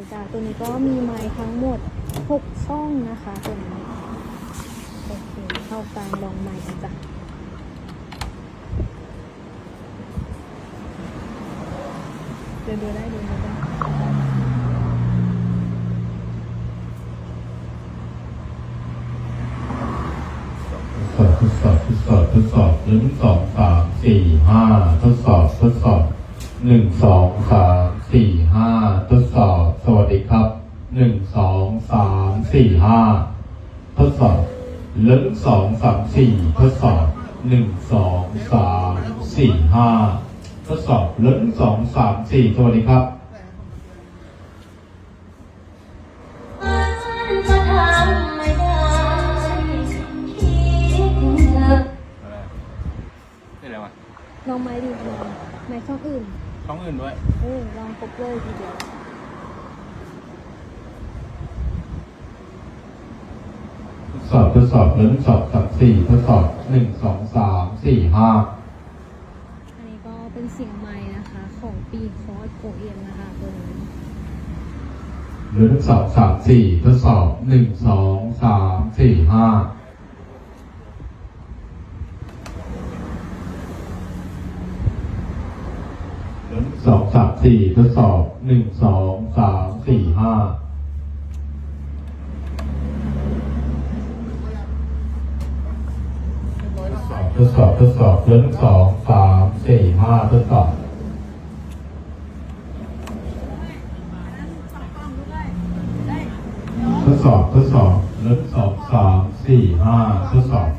ตัวนี้ก็มีไม้ทั้งหมดหกช่องนะคะตัวนี้โอเคเข้าการลองไม้กันจ้ะเดินดูได้เดินดูได้ทดสอบทดสอบทดสอบทดสอบหนึ่งสองสามสี่ห้าทดสอบทดสอบหนึ่งสองสามสี่ห้าทดสอบ สวัสดีครับ หนึ่งสองสามสี่ห้าทดสอบหนึ่งสองสามสี่ทดสอบหนึ่งสองสามสี่ห้าทดสอบหนึ่งสองสามสี่สวัสดีครับนี่อะไรวะลองไม้ดีลองไม้ช่องอื่น ช่องอื่นด้วยเออลองครบเลยทีเดียว ทด สอบทดสอบหนึ่งสองสามสี่ทดสอบหนึ่งสองสามสี่ห้าอันนี้ก็เป็นเสียงไม้นะคะ ของปีคอร์สโกเอ็มนะคะตัวนี้หนึ่งสองสามสี่ทดสอบหนึ่งสองสามสี่ห้าหนึ่งสองสามสี่ทดสอบหนึ่งสองสามสี่ห้า ทดสอบทดสอบหนึ่งสองสามสี่ห้าทดสอบทดสอบทดสอบหนึ่งสองสามสี่ห้าทดสอบ